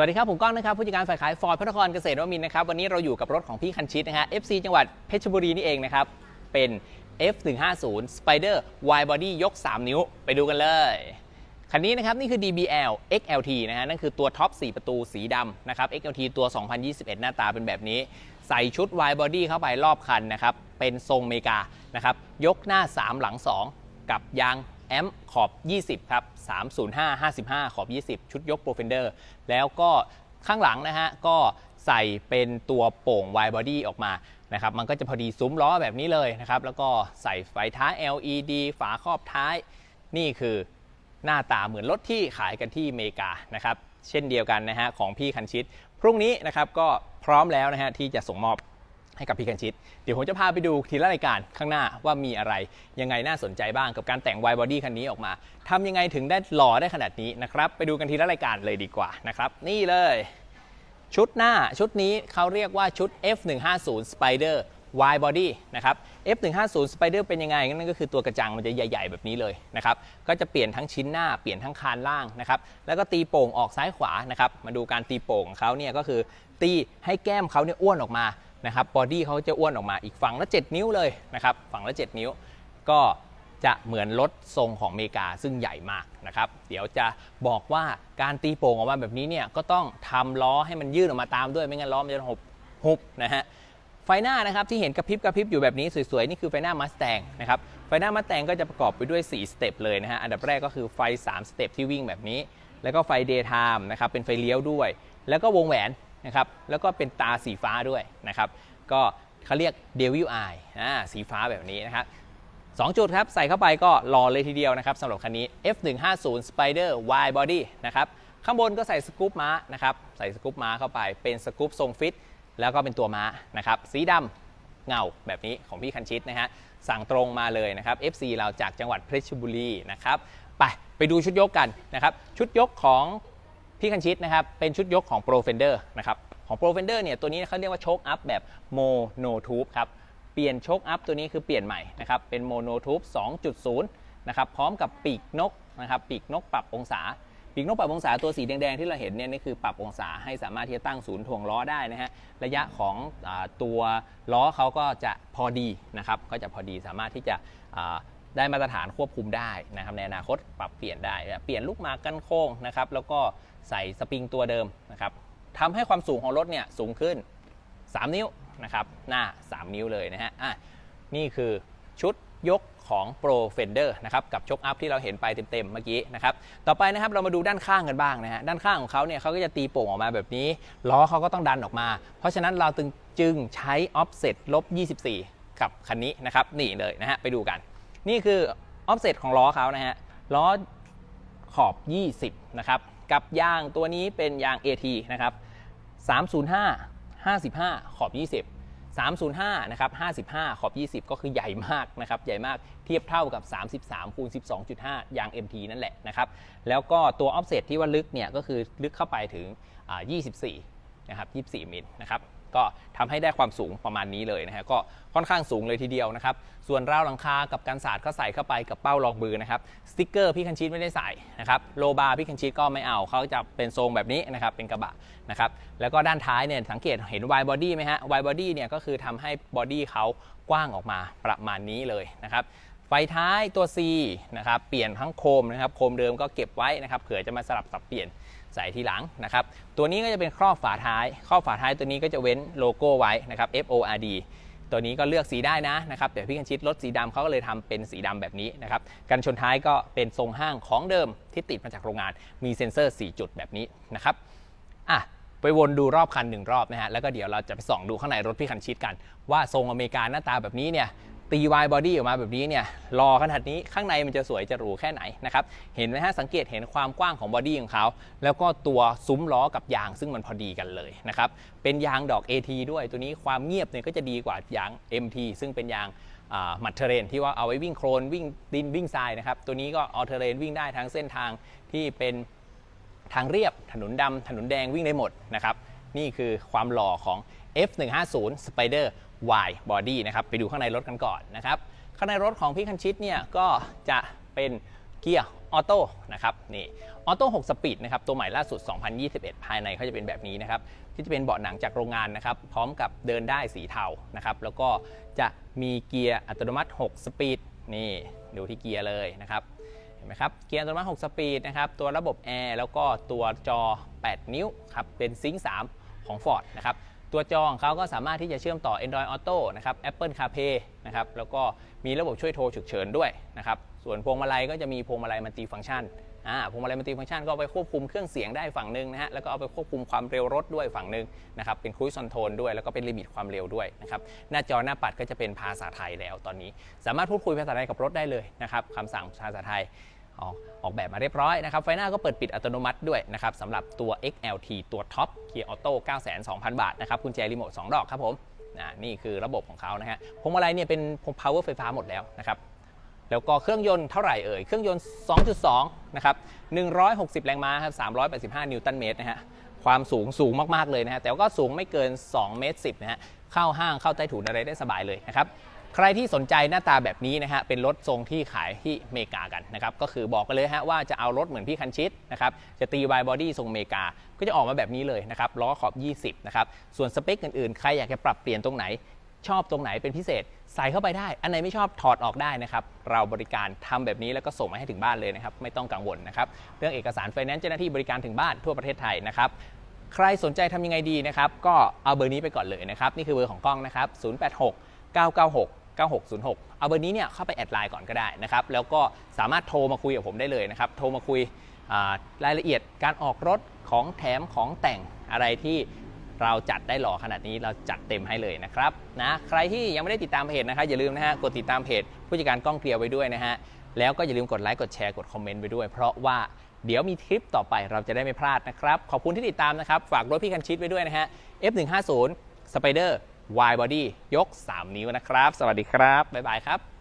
วัสดีครับ ผมก้องนะครับผู้จัดการฝ่ายขายฟอร์ดพระนครเกษตรวมินนะครับวันนี้เราอยู่กับรถของพี่คันชิตนะฮะ FC จังหวัดเพชรบุรีนี่เองนะครับ เป็น F150 Spider Wide Body ยก 3 นิ้วไปดูกันเลย คันนี้นะครับ นี่คือ DBL XLT นะฮะนั่นคือตัวท็อป 4 ประตูสีดำนะครับ XLT ตัว 2021 หน้าตาเป็นแบบนี้ ใส่ชุด Wide Body เข้าไปรอบคันนะครับเป็นทรงเมกานะครับยกหน้า 3 หลัง 2 กับยาง แอมขอบ 20 ครับ 305 55 ขอบ 20 ชุดยกโปรเฟนเดอร์ แล้วก็ข้างหลังนะฮะ ก็ใส่เป็นตัวโป่ง wide body ออกมานะครับมันก็จะพอดีซุ้มล้อแบบนี้เลยนะครับ แล้วก็ใส่ไฟท้าย LED ฝาครอบท้าย นี่คือหน้าตาเหมือนรถที่ขายกันที่อเมริกานะครับ เช่นเดียวกันนะฮะของพี่คันชิต พรุ่งนี้นะครับก็พร้อมแล้วนะฮะที่จะส่งมอบ ให้กับพี่คันชิตเดี๋ยวผมจะพาไปดูทีละรายการข้างหน้าว่ามีอะไรยังไงน่าสนใจบ้างกับการแต่ง wide body คันนี้ออกมาทำยังไงถึงได้หล่อได้ขนาดนี้นะครับ ไปดูกันทีละรายการเลยดีกว่านะครับ นี่เลย ชุดหน้าชุดนี้เขาเรียกว่าชุด F150 Spider Wide Body นะครับ F150 Spider เป็นยังไงนั่นก็คือตัวกระจังมันจะใหญ่ ๆ แบบนี้เลยนะครับ ก็จะเปลี่ยนทั้งชิ้นหน้าเปลี่ยนทั้งคานล่างนะครับ แล้วก็ตีโป่งออกซ้ายขวานะครับ มาดูการตีโป่งของเขาเนี่ยก็คือตีให้แก้มเขาเนี่ยอ้วนออกมา นะครับบอดี้เขาจะอ้วนออกมาอีกฝั่งละ 7 นิ้วเลยนะครับฝั่งละ 7 นิ้ว ก็จะเหมือนรถทรงของอเมริกาซึ่งใหญ่มากนะครับ เดี๋ยวจะบอกว่าการตีโป่งออกมาแบบนี้เนี่ยก็ต้องทำล้อให้มันยื่นออกมาตามด้วยไม่งั้นล้อมันจะหบหุบนะฮะไฟหน้านะครับที่เห็นกระพริบกระพริบอยู่แบบนี้สวยๆ นี่คือไฟหน้ามัสแตงนะครับไฟหน้ามัสแตงก็จะประกอบไปด้วย4สเต็ปเลยนะฮะอันดับแรกก็คือไฟ 3 สเต็ปที่วิ่งแบบนี้ แล้วก็ไฟเดย์ไทม์นะครับเป็นไฟเลี้ยวด้วย แล้วก็วงแหวน นะครับแล้วก็เป็นตาสีฟ้าด้วยนะครับก็เขาเรียก Devil Eye อ่าสีฟ้าแบบนี้นะครับ2จุดครับ ใส่เข้าไปก็รอเลยทีเดียวนะครับสำหรับคันนี้ F150 Spider Wide Body นะครับข้างบนก็ใส่สกู๊ปม้านะครับใส่สกู๊ปม้าเข้าไปเป็นสกู๊ปทรงฟิต แล้วก็เป็นตัวม้านะครับสีดำเงาแบบนี้ของพี่คันชิตนะฮะสั่งตรงมาเลยนะครับ FC เราจากจังหวัดเพชรบุรีนะครับไปไปดูชุดยกกันนะครับชุดยกของ พี่คันชิตนะครับเป็นชุดยกของ Pro Fender นะครับของ Pro Fender เนี่ยตัวนี้เขาเรียกว่าโชคอัพแบบ Mono Tube ครับเปลี่ยนโชคอัพตัวนี้คือเปลี่ยนใหม่นะครับเป็นโมโนทูบ2.0นะครับพร้อมกับปีกนกนะครับปีกนกปรับองศาปีกนกปรับองศาตัวสีแดงๆที่เราเห็นเนี่ยนี่คือปรับองศาให้สามารถที่จะตั้งศูนย์ถ่วงล้อได้นะฮะระยะของอตัวล้อเขาก็จะพอดีนะครับก็จะพอดีสามารถที่จะ ได้มาตรฐานควบคุมได้นะครับในอนาคตปรับเปลี่ยนได้ เปลี่ยนลูกหมากกันโค้งนะครับแล้วก็ใส่สปริงตัวเดิมนะครับทำให้ความสูงของรถเนี่ยสูงขึ้น 3 นิ้วนะครับหน้า 3 นิ้วเลยนะฮะอะนี่คือชุดยกของ Pro Fender นะครับกับชกอัพที่เราเห็นไปเต็มๆเมื่อกี้นะครับต่อไปนะครับเรามาดูด้านข้างกันบ้างนะฮะด้านข้างของเขาเนี่ยเขาก็จะตีโป่งออกมาแบบนี้ล้อเขาก็ต้องดันออกมา เพราะฉะนั้นเราจึงใช้ offset ลบ 24 กับคันนี้นะครับนี่เลยนะฮะไปดูกัน นี่คือ offset ของล้อเขานะฮะล้อขอบ 20 นะครับ กับยางตัวนี้เป็นยาง AT นะครับ 305 55 ขอบ 20 305 นะครับ 55 ขอบ 20 ก็คือใหญ่มากนะครับ ใหญ่มาก เทียบเท่ากับ 33 คูณ 12.5 ยาง MT นั่นแหละนะครับ แล้วก็ตัว offset ที่ว่าลึกเนี่ย ก็คือลึกเข้าไปถึงอ่า24 นะครับ24 มิลนะครับก็ทำให้ได้ความสูงประมาณนี้เลยนะฮะก็ค่อนข้างสูงเลยทีเดียวนะครับ ส่วนราวหลังคากับกันศาสตร์ก็ใส่เข้าไปกับเป้ารองมือนะครับสติกเกอร์พี่คันชีตไม่ได้ใส่นะครับโลบาร์พี่คันชีตก็ไม่เอาเขาจะเป็นทรงแบบนี้นะครับเป็นกระบะนะครับแล้วก็ด้านท้ายเนี่ยสังเกตเห็น wide body ไหมฮะ wide body เนี่ยก็คือทำให้บอดี้เขากว้างออกมาประมาณนี้เลยนะครับไฟท้ายตัว C นะครับเปลี่ยนทั้งโคมนะครับโคมเดิมก็เก็บไว้นะครับเผื่อจะมาสลับสับเปลี่ยน ใส่ทีหลังนะครับ ตัวนี้ก็จะเป็นครอบฝาท้าย ครอบฝาท้ายตัวนี้ก็จะเว้นโลโก้ไว้นะครับ FORD ตัวนี้ก็เลือกสีได้นะนะครับแต่พี่กันชิดรถสีดำเขาก็เลยทำเป็นสีดำแบบนี้นะครับกันชนท้ายก็เป็นทรงห้างของเดิมที่ติดมาจากโรงงาน มีเซ็นเซอร์ 4 จุดแบบนี้นะครับอะไปวนดูรอบคันหนึ่งรอบนะฮะแล้วก็เดี๋ยวเราจะไปส่องดูข้างในรถพี่คันชิดกัน ว่าทรงอเมริกาหน้าตาแบบนี้เนี่ย ตีวายบอดี้ออกมาแบบนี้เนี่ยรอขนาดนี้ข้างในมันจะสวยจะหรูแค่ไหนนะครับเห็นไหมฮะสังเกตเห็นความกว้างของบอดี้ของเขาแล้วก็ตัวซุ้มล้อกับยางซึ่งมันพอดีกันเลยนะครับเป็นยางดอก AT ด้วยตัวนี้ความเงียบเนี่ยก็จะดีกว่ายาง MT ซึ่งเป็นยางมัดเทเรนที่ว่าเอาไว้วิ่งโครนวิ่งดินวิ่งทรายนะครับตัวนี้ก็ออเทเรนวิ่งได้ทั้งเส้นทางที่เป็นทางเรียบถนนดำถนนแดงวิ่งได้หมดนะครับนี่คือความหล่อของ F150 Spider Y Body นะครับ ไปดูข้างในรถกันก่อนนะครับ ข้างในรถของพี่คันชิตเนี่ยก็จะเป็นเกียร์ออโต้นะครับนี่ออโต้6สปีดนะครับตัวใหม่ล่าสุด 2021 ภายในเขาจะเป็นแบบนี้นะครับที่จะเป็นเบาะหนังจากโรงงานนะครับพร้อมกับเดินได้สีเทานะครับแล้วก็จะมีเกียร์อัตโนมัติ 6 สปีดนี่ดูที่เกียร์เลยนะครับเห็นไหมครับเกียร์อัตโนมัติ 6 สปีดนะครับตัวระบบแอร์แล้วก็ตัวจอ 8 นิ้วครับเป็นซิงค์3ของ Ford นะครับ ตัวจอของเขาก็สามารถที่จะเชื่อมต่อ Android Auto นะครับ Apple CarPlay นะครับแล้วก็มีระบบช่วยโทรฉุกเฉินด้วยนะครับส่วนพวงมาลัยก็จะมีพวงมาลัยมัลติฟังก์ชันอ่าพวงมาลัยมัลติฟังก์ชันก็เอาไปควบคุมเครื่องเสียงได้ฝั่งหนึ่งนะฮะแล้วก็เอาไปควบคุมความเร็วรถด้วยฝั่งหนึ่งนะครับเป็นครู i คอนโทรลด้วยแล้วก็เป็นลิมิตความเร็วด้วยนะครับหน้าจอหน้าปัดก็จะเป็นภาษาไทยแล้วตอนนี้ สามารถพูดคุยภาษาไทยกับรถได้เลยนะครับคำสั่งภาษาไทย ออกออกแบบมาเรียบร้อยนะครับ ไฟหน้าก็เปิดปิดอัตโนมัติด้วยนะครับสำหรับตัว XLT ตัวท็อปเกียร์ออโต้92,000 บาทนะครับกุญแจรีโมท 2 ดอกครับผมนี่คือระบบของเขานะฮะพวงมาลัยเนี่ยเป็น power ไฟฟ้าหมดแล้วนะครับแล้วก็เครื่องยนต์เท่าไหร่เอ่ย เครื่องยนต์ 2.2 นะครับ 160 แรงม้าครับ 385 นิวตันเมตรนะฮะ ความสูงสูงมาก ๆ เลยนะฮะ แต่ก็สูงไม่เกิน 2 เมตร 10 นะฮะ เข้าห้างเข้าใต้ถุนอะไรได้สบายเลยนะครับ ใครที่สนใจหน้าตาแบบนี้นะฮะเป็นรถทรงที่ขายที่เมกากันนะครับก็คือบอกกันเลยฮะว่าจะเอารถเหมือนพี่คันชิดนะครับจะตีวายบอดี้ทรงเมกา ก็จะออกมาแบบนี้เลยนะครับล้อขอบ 20นะครับส่วนสเปคอื่นๆ ใครอยากจะปรับเปลี่ยนตรงไหน ชอบตรงไหนเป็นพิเศษ ใส่เข้าไปได้ อันไหนไม่ชอบถอดออกได้นะครับเราบริการทำแบบนี้แล้วก็ส่งมาให้ถึงบ้านเลยนะครับไม่ต้องกังวลนะครับเรื่องเอกสารไฟแนนซ์เจ้าหน้าที่บริการถึงบ้านทั่วประเทศไทยนะครับใครสนใจทำยังไงดีนะครับก็เอาเบอร์นี้ไปก่อนเลยนะครับนี่คือเบอร์ของกล้องนะครับ086 996 9606 เอาเบอร์นี้เนี่ยเข้าไปแอดไลน์ก่อนก็ได้นะครับ แล้วก็สามารถโทรมาคุยกับผมได้เลยนะครับ โทรมาคุยรายละเอียดการออกรถของแถมของแต่งอะไรที่เราจัดได้หล่อขนาดนี้เราจัดเต็มให้เลยนะครับนะใครที่ยังไม่ได้ติดตามเพจนะครับอย่าลืมนะฮะกดติดตามเพจผู้จัดการกล้องเคลียร์ไว้ด้วยนะฮะแล้วก็อย่าลืมกดไลค์กดแชร์กดคอมเมนต์ไปด้วย เพราะว่าเดี๋ยวมีคลิปต่อไปเราจะได้ไม่พลาดนะครับ ขอบคุณที่ติดตามนะครับ ฝากรถพี่คันชิดไว้ด้วยนะฮะ F150 Spider Wide Body ยก 3 นิ้วนะครับ สวัสดีครับ บ๊ายบายครับ